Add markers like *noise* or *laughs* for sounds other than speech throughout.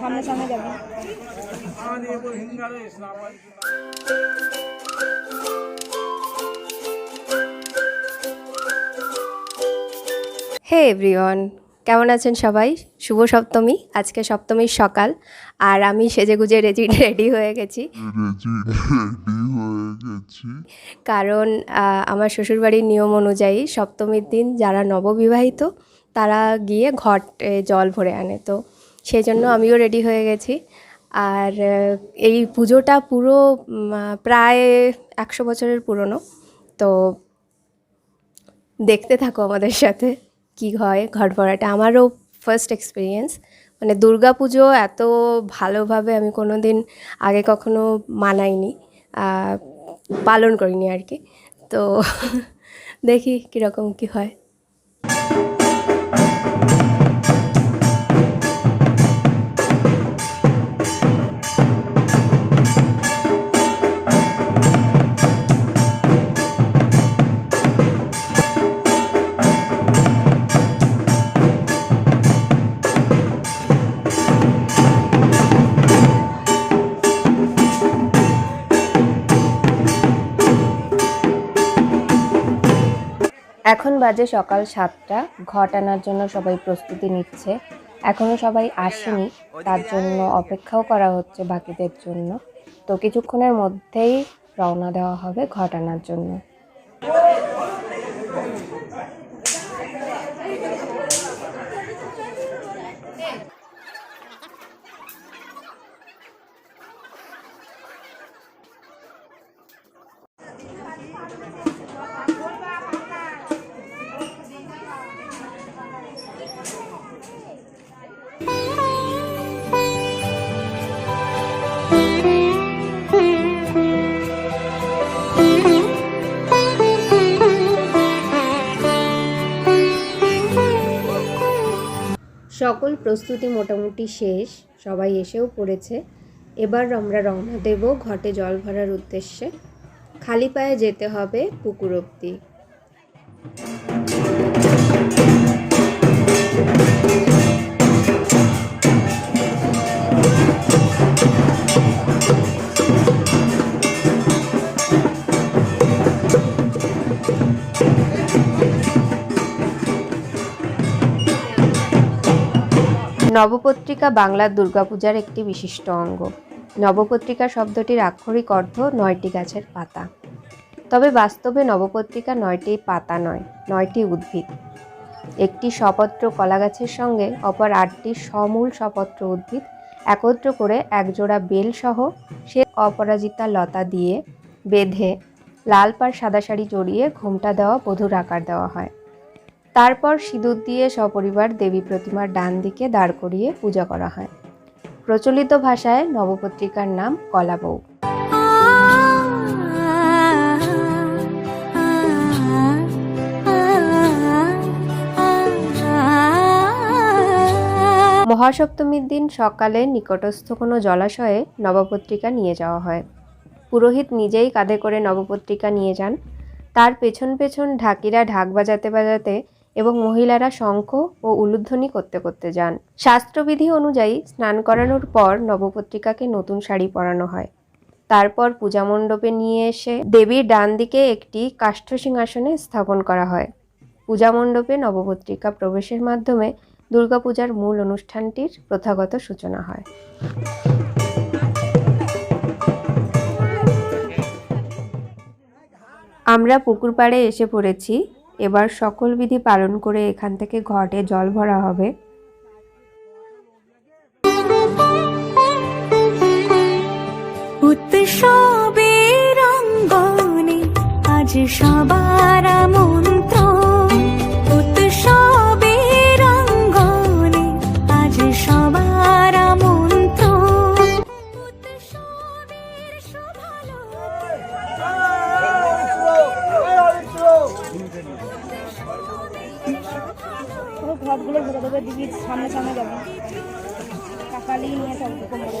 সামনে সামনে যাবি। হে এভরিওয়ান, কেমন আছেন সবাই? শুভ সপ্তমী, আজকে সপ্তমীর সকাল, আর আমি সেজেগুজে গেছি রেডি হয়ে গেছি। কারণ আমার শ্বশুরবাড়ির নিয়ম অনুযায়ী সপ্তমীর দিন যারা নববিবাহিত, তারা গিয়ে ঘটে জল ভরে আনে। তো সেই জন্য আমিও রেডি হয়ে গেছি। আর এই পুজোটা পুরো প্রায় একশো বছরের পুরনো। তো দেখতে থাকো আমাদের সাথে কি হয় ঘট ভরাটা আমারও ফার্স্ট এক্সপিরিয়েন্স মানে দুর্গা পুজো এত ভালোভাবে আমি কোনো দিন আগে কখনো মানাইনি পালন করিনি আর কি। তো *laughs* দেখি কীরকম কী হয়। এখন বাজে সকাল সাতটা। ঘট আনার জন্য সবাই প্রস্তুতি নিচ্ছে। এখনও সবাই আসেনি। তার জন্য অপেক্ষাও করা হচ্ছে বাকিদের জন্য। তো কিছুক্ষণের মধ্যেই রওনা দেওয়া হবে ঘট আনার জন্য। প্রস্তুতি মোটামুটি শেষ, সবাই এসেও পড়েছে। এবার আমরা রওনা দেব ঘটে জল ভরার উদ্দেশ্যে। খালি পায়ে যেতে হবে পুকুর অব্দি নবপত্রিকা বাংলার দুর্গাপূজার একটি বিশিষ্ট অঙ্গ। নবপত্রিকা শব্দটির আক্ষরিক অর্থ নয়টি গাছের পাতা। তবে বাস্তবে নবপত্রিকা নয়টি পাতা নয়, নয়টি উদ্ভিদ। একটি সপত্র কলা গাছের সঙ্গে, অপর আটটি সমূল সপত্র উদ্ভিদ একত্র করে একজোড়া বেলসহ সে অপরাজিতা লতা দিয়ে বেঁধে লাল পাড় সাদা শাড়ি জড়িয়ে ঘোমটা দেওয়া, বধুর আকার দেওয়া হয়। তারপর সিঁদুর দিয়ে সপরিবার দেবী প্রতিমার ডান দিকে দাঁড় করিয়ে পূজা করা হয়। প্রচলিত ভাষায় নবপত্রিকার নাম কলাবউ। মহাসপ্তমীর দিন সকালে নিকটস্থ কোনো জলাশয়ে নবপত্রিকা নিয়ে যাওয়া হয়। পুরোহিত নিজেই কাঁধে করে নবপত্রিকা নিয়ে যান। তার পেছন পেছন ঢাকিরা ঢাক বাজাতে বাজাতে এবং মহিলারা শঙ্খ ও উলুধ্বনি করতে করতে যান। শাস্ত্রবিধি অনুযায়ী স্নান করানোর পর নবপত্রিকাকে নতুন শাড়ি পরানো হয়। তারপর পূজা মণ্ডপে নিয়ে এসে দেবীর ডান দিকে একটি কাষ্ঠ সিংহাসনে স্থাপন করা হয়। পূজা মণ্ডপে নবপত্রিকা প্রবেশের মাধ্যমে দুর্গাপূজার মূল অনুষ্ঠানটির প্রথাগত সূচনা হয়। আমরা পুকুর পাড়ে এসে পড়েছি। এবার সকল বিধি পালন করে এখান থেকে ঘটে জল ভরা হবে। উৎসবের অঙ্গনে আজ সবার মন্ত্র পুরো ঘরগুলো ঘুরে দেবে দিদি সামনে সামনে যাব। কাকালি নিয়ে সব কোমরে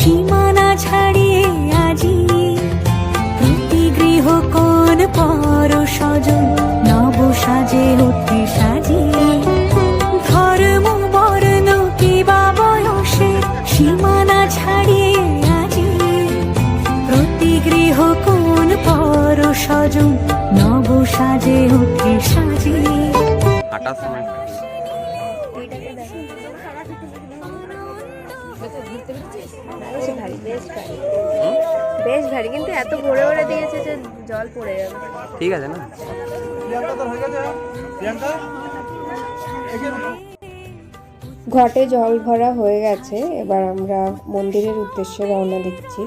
সীমানা ছাড়িয়ে আজি প্রতি গৃহ কোন পর স্বজন নব সাজে উঠে সাজিয়ে। ধর্ম, বর্ণ, কিবা বয়সে সীমানা ছাড়িয়ে আজি প্রতি গৃহ কোন পর স্বজন নব সাজে উঠে সাজিয়ে। হাঁটার বেশ কিন্তু এত ভরে ভরে দিয়েছে যে জল পড়ে যাবে। ঠিক আছে না? ঘটে জল ভরা হয়ে গেছে এবার আমরা মন্দিরের উদ্দেশ্যে রওনা দিচ্ছি।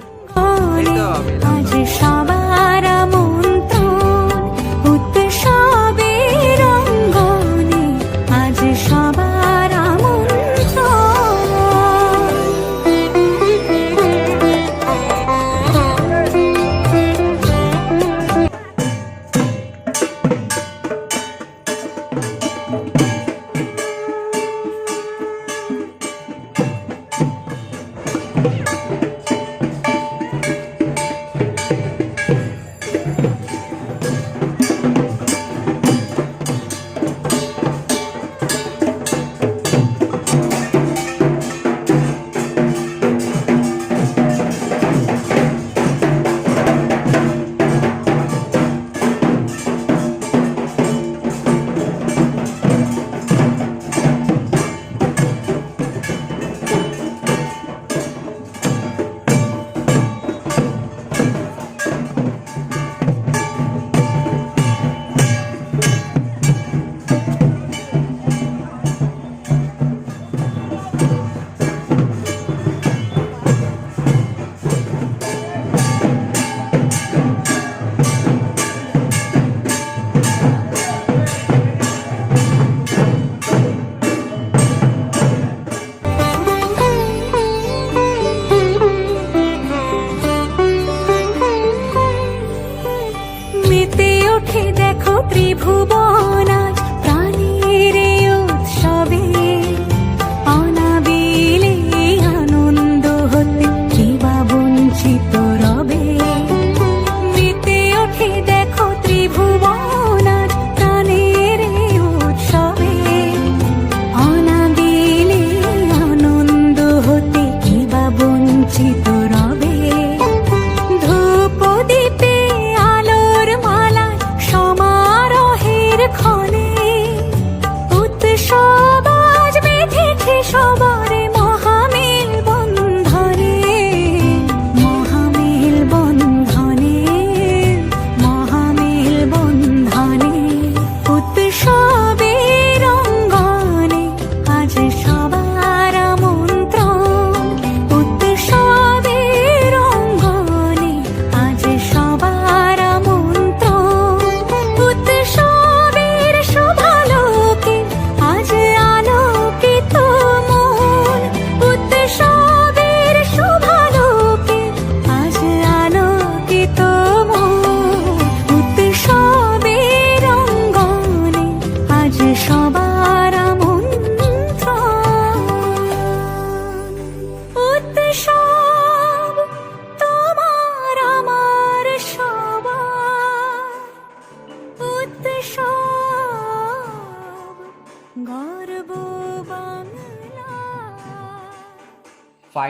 দেখো ত্রিভুবন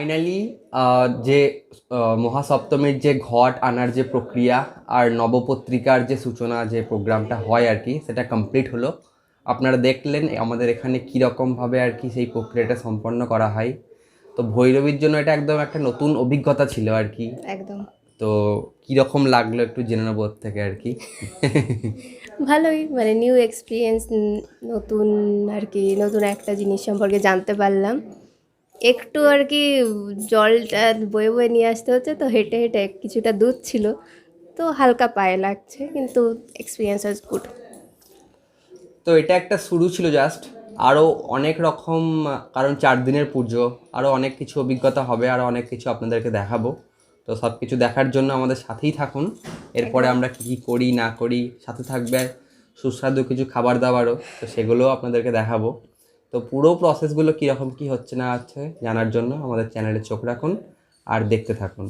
ফাইনালি যে মহাসপ্তমীর যে ঘট আনার যে প্রক্রিয়া আর নবপত্রিকার যে সূচনা যে প্রোগ্রামটা হয় আর কি সেটা কমপ্লিট হলো। আপনারা দেখলেন আমাদের এখানে কীরকমভাবে আর কি সেই প্রক্রিয়াটা সম্পন্ন করা হয়। তো ভৈরবীর জন্য এটা একদম একটা নতুন অভিজ্ঞতা ছিল আর কি। একদম। তো কীরকম লাগল একটু জেনে নেব থেকে আর কি। ভালোই মানে নিউ এক্সপিরিয়েন্স নতুন আর কি নতুন একটা জিনিস সম্পর্কে জানতে পারলাম। একটু আর কি জলটা বয়ে বয়ে নিয়ে আসতে হচ্ছে, তো হেঁটে হেঁটে কিছুটা দুধ ছিল, তো হালকা পায়ে লাগছে, কিন্তু এক্সপিরিয়েন্স ওয়াজ গুড তো এটা একটা শুরু ছিল জাস্ট আরও অনেক রকম, কারণ চার দিনের পুজো আরও অনেক কিছু অভিজ্ঞতা হবে আরও অনেক কিছু আপনাদেরকে দেখাবো, তো সব কিছু দেখার জন্য আমাদের সাথেই থাকুন, এরপরে আমরা কী কী করি, না করি, সাথে থাকবে সুস্বাদু কিছু খাবার দাবারও, তো সেগুলোও আপনাদেরকে দেখাবো। তো পুরো প্রসেসগুলো কীরকম, কী হচ্ছে না হচ্ছে জানার জন্য আমাদের চ্যানেলে চোখ রাখুন আর দেখতে থাকুন।